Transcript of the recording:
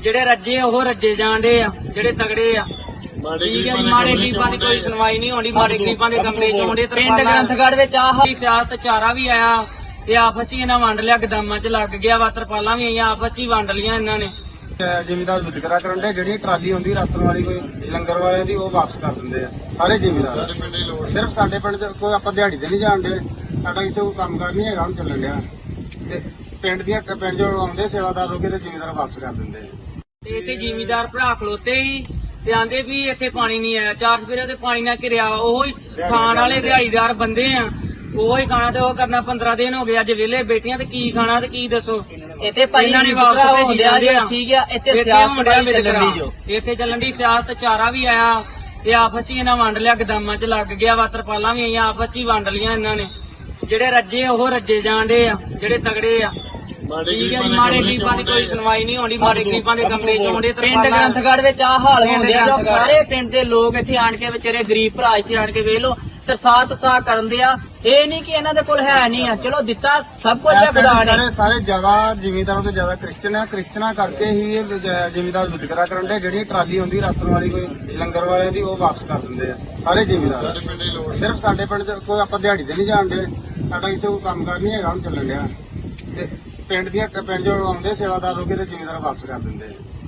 ਜਿਹੜੇ ਰੱਜੇ ਉਹ ਰੱਜੇ ਜਾਂਦੇ ਆ ਜਿਹੜੇ ਤਗੜੇ ਆ। ਠੀਕ ਹੈ ਜੀ, ਮਾੜੇ ਗਰੀਬਾਂ ਦੀ ਕੋਈ ਸੁਣਵਾਈ ਨਹੀਂ ਹੋਣੀ ਮਾੜੇ ਗਰੀਬਾਂ ਦੇ ਕਮਰੇ ਚੋਂਦੇ ਪਿੰਡ ਗ੍ਰੰਥਗੜ੍ਹ ਵਿੱਚ ਆਹ ਸਿਆਸਤ ਚਾਰਾ ਵੀ ਆਇਆ ਤੇ ਆਪਸ ਚ ਹੀ ਇਹਨਾਂ ਵੰਡ ਲਿਆ ਗਦਾਮਾਂ ਚ ਲੱਗ ਗਿਆ ਵਾ ਤਰਪਾਲਾਂ ਵੀ ਆਈਆਂ ਆਪਸ ਚ ਹੀ ਵੰਡ ਲੀਆਂ ਇਹਨਾਂ ਨੇ। ਜ਼ਿਮੀਦਾਰ ਵਿਤਕਰਾ ਕਰਨ ਦੇ ਜਿਹੜੀ ਟਰਾਲੀ ਹੁੰਦੀ ਰਾਸ਼ਨ ਵਾਲੀ ਕੋਈ ਲੰਗਰ ਵਾਲਿਆਂ ਦੀ ਉਹ ਵਾਪਸ ਕਰ ਦਿੰਦੇ ਆ ਸਾਰੇ ਜ਼ਿਮੀਦਾਰ। ਸਿਰਫ ਸਾਡੇ ਪਿੰਡ ਚ ਕੋਈ ਆਪਾਂ ਦਿਹਾੜੀ ਤੇ ਨਹੀਂ ਜਾਣਦੇ ਸਾਡਾ ਇੱਥੇ ਕੋਈ ਕੰਮਕਾਰ ਨਹੀਂ ਹੈਗਾ ਹੁਣ ਚੱਲਣ ਡਿਆ। ਤੇ ਪਿੰਡ ਦੀਆਂ ਪਿੰਡ ਜੋ ਆਉਂਦੇ ਸੇਵਾਦਾਰ ਲੋਕੇ ਤੇ ਜ਼ਿਮੀਦਾਰ ਵਾਪਸ ਕਰ ਦਿੰਦੇ ਆ। ਤੇ ਇੱਥੇ ਜ਼ਿਮੀਦਾਰ ਭਰਾ ਖਲੋਤੇ ਹੀ ਤੇ ਆਂਦੇ ਵੀ ਇੱਥੇ ਪਾਣੀ ਨਹੀਂ ਆਇਆ। ਚਾਰ ਸਵੇਰੇ ਤੇ ਪਾਣੀ ਨਾਲ ਘਿਰਿਆ। ਉਹੋ ਹੀ ਖਾਣ ਵਾਲੇ ਦਿਹਾੜੀਦਾਰ ਬੰਦੇ ਆ। ਉਹੋ ਹੀ ਖਾਣਾ ਤੇ ਉਹ ਕਰਨਾ 15 ਦਿਨ ਹੋ ਗਏ ਅੱਜ ਵਿਹਲੇ ਬੈਠੀਆਂ ਤੇ ਕੀ ਖਾਣਾ ਤੇ ਕੀ ਦੱਸੋ। ਇੱਥੇ ਭਾਈ ਇਹਨਾਂ ਨੇ ਵਾਪਸ ਭੇਜੀ ਜਾਂਦੇ ਆ ਠੀਕ ਆ ਇੱਥੇ ਸਿਆਸਤ ਚੱਲਣ ਜੋ। ਇੱਥੇ ਚੱਲਣ ਦੀ ਸਿਆਸਤ ਚਾਰਾ ਵੀ ਆਇਆ। ਤੇ ਆਪਸ ਚ ਹੀ ਇਹਨਾਂ ਵੰਡ ਲਿਆ। ਗਦਾਮਾਂ ਚ ਲੱਗ ਗਿਆ। ਵਾ ਤਰਪਾਲਾਂ ਵੀ ਆਈਆਂ। ਆਪਸ ਚ ਹੀ ਵੰਡ ਲੀਆਂ ਇਹਨਾਂ ਨੇ। ਜਿਹੜੇ ਰੱਜੇ ਉਹ ਰੱਜੇ ਜਾਂਦੇ ਆ। ਜਿਹੜੇ ਤਗੜੇ ਆ। ਠੀਕ ਹੈ ਜੀ, ਮਾੜੇ ਗਰੀਬਾਂ ਦੀ ਕੋਈ ਸੁਣਵਾਈ ਨਹੀਂ ਹੋਣੀ ਮਾੜੇ ਗਰੀਬਾਂ ਦੇ ਕਮਰੇ ਚੋਂਦੇ ਪਿੰਡ ਗ੍ਰੰਥਗੜ੍ਹ ਵਿੱਚ ਆ ਹਾਲ ਹੁੰਦੇ ਆ ਗ੍ਰੰਥਗੜ੍ਹ। ਸਾਰੇ ਪਿੰਡ ਦੇ ਲੋਕ ਇੱਥੇ ਆਣ ਕੇ ਵਿਚਾਰੇ ਗਰੀਬ ਭਰਾ ਇੱਥੇ ਆਣ ਕੇ ਵੇਖ ਲੋ ਤਰਸਾ ਤਸਾ ਕਰਨ ਦੇ ਆ। ਇਹ ਨਹੀਂ ਕਿ ਇਹਨਾਂ ਦੇ ਕੋਲ ਹੈ ਨਹੀਂ ਆ। ਚਲੋ ਦਿੱਤਾ ਸਭ ਕੁਝ ਪਿੰਡ ਖੁਦਾ ਨੇ। ਸਾਰੇ ਸਾਰੇ ਜ਼ਿਆਦਾ ਜ਼ਿਮੀਦਾਰਾਂ ਤੋਂ ਜ਼ਿਆਦਾ ਕ੍ਰਿਸਚਨ ਆ। ਕ੍ਰਿਸਚਨਾਂ ਕਰਕੇ ਹੀ ਇਹ ਜ- ਜ਼ਿਮੀਦਾਰ ਵਿਤਕਰਾ ਕਰਨ ਦੇ। ਜਿਹੜੀ ਟਰਾਲੀ ਹੁੰਦੀ ਰਾਸ਼ਨ ਵਾਲੀ ਕੋਈ ਲੰਗਰ ਵਾਲਿਆਂ ਦੀ ਉਹ ਵਾਪਸ ਕਰ ਦਿੰਦੇ ਆ। ਸਾਰੇ ਜ਼ਿਮੀਦਾਰ। ਸਿਰਫ ਸਾਡੇ ਪਿੰਡ ਚ ਕੋਈ ਆਪਾਂ ਦਿਹਾੜੀ ਤੇ ਨਹੀਂ ਜਾਣਦੇ। ਸਾਡਾ ਇੱਥੇ ਕੋਈ ਕੰਮਕਾਰ ਨਹੀਂ ਹੈਗਾ ਹੁਣ ਚੱਲਣ ਡਿਆ। ਤੇ ਪਿੰਡ ਦੀਆਂ ਪਿੰਡ ਜੋ ਆਉਂਦੇ ਸੇਵਾਦਾਰ ਲੋਕੇ ਤੇ ਜ਼ਿਮੀਦਾਰ ਵਾਪਸ ਕਰ ਦਿੰਦੇ ਆ।